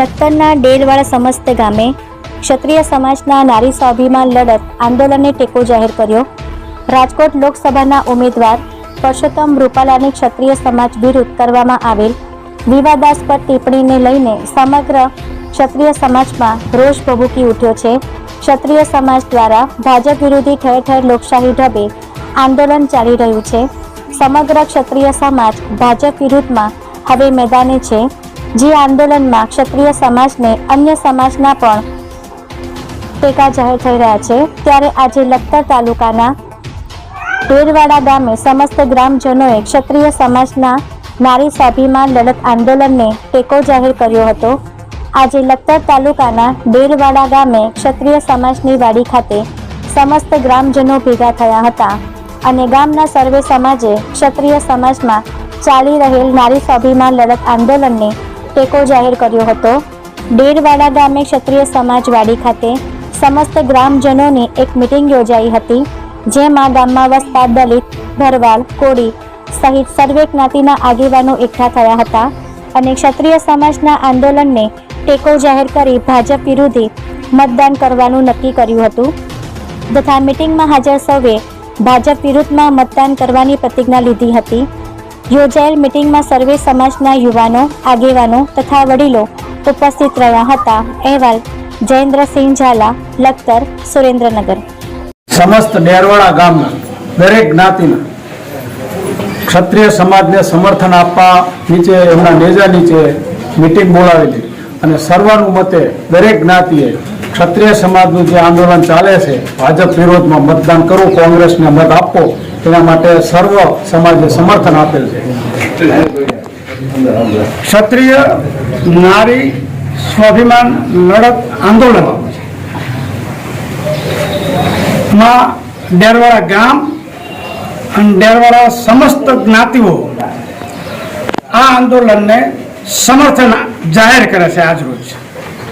લખતરના ડેલવાળા સમસ્ત ગામે ક્ષત્રિય સમાજના નારી સ્વાભિમાન લડત આંદોલનને ટેકો જાહેર કર્યો. રાજકોટ લોકસભાના ઉમેદવાર પરસોત્તમ રૂપાલાની ક્ષત્રિય સમાજ વિરુદ્ધ કરવામાં આવેલ વિવાદાસ્પદ ટિપ્પણીને લઈને સમગ્ર ક્ષત્રિય સમાજમાં રોષ ભભૂકી ઉઠ્યો છે. ક્ષત્રિય સમાજ દ્વારા ભાજપ વિરોધી ઠેર ઠેર લોકશાહી ઢબે આંદોલન ચાલી રહ્યું છે. સમગ્ર ક્ષત્રિય સમાજ ભાજપ વિરુદ્ધમાં હવે મેદાને છે. જે આંદોલનમાં ક્ષત્રિય સમાજને અન્ય સમાજના પણ ટેકા જાહેર થઈ રહ્યા છે, ત્યારે આજે લખતર તાલુકાના ડેરવાડા ગામે સમસ્ત ગ્રામજનોએ ક્ષત્રિય સમાજના નારી સ્વાભિમાન લડત આંદોલનને ટેકો જાહેર કર્યો હતો. આજે લખતર તાલુકાના ડેરવાડા ગામે ક્ષત્રિય સમાજની વાડી ખાતે સમસ્ત ગ્રામજનો ભેગા થયા હતા અને ગામના સર્વે સમાજે ક્ષત્રિય સમાજમાં ચાલી રહેલ નારી સ્વાભિમાન લડત આંદોલનને ટેકો જાહેર કર્યો હતો. ડેરવાડા ગામે ક્ષત્રિય સમાજવાડી ખાતે સમસ્ત ગ્રામજનોની એક મિટિંગ યોજાઈ હતી, જેમાં ગામમાં વસતા દલિત ભરવાડ કોળી સહિત સર્વે જ્ઞાતિના આગેવાનો એકઠા થયા હતા અને ક્ષત્રિય સમાજના આંદોલનને ટેકો જાહેર કરી ભાજપ વિરોધી મતદાન કરવાનું નક્કી કર્યું હતું. તથા મિટિંગમાં હાજર સૌએ ભાજપ વિરુદ્ધમાં મતદાન કરવાની પ્રતિજ્ઞા લીધી હતી. યોજાયેલ મિટિંગમાં સર્વે સમાજના યુવાનો, આગેવાનો તથા વડીલો ઉપસ્થિત રહ્યા હતા. અહેવાલ, જયેન્દ્રસિંહ ઝાલા, લખતર, સુરેન્દ્રનગર. સમસ્ત ડેરવાડા ગામના દરેક જ્ઞાતિના ક્ષત્રિય સમાજને સમર્થન આપવા નીચે, એમના નેજા નીચે મિટિંગ બોલાવેલી. અને સર્વાનુમતે દરેક જ્ઞાતિએ ક્ષત્રિય સમાજનું જે આંદોલન ચાલે છે, ભાજપ વિરોધમાં મતદાન કરવું કોંગ્રેસને મત આપવો તેના માટે સર્વ સમાજે સમર્થન આપેલ છે. ક્ષત્રિય નારી સ્વાભિમાન લડત આંદોલન. માં ડેરવાડા ગામ અને ડેરવાડા સમસ્ત જ્ઞાતિઓ આ આંદોલનને સમર્થન જાહેર કરે છે આજરોજ.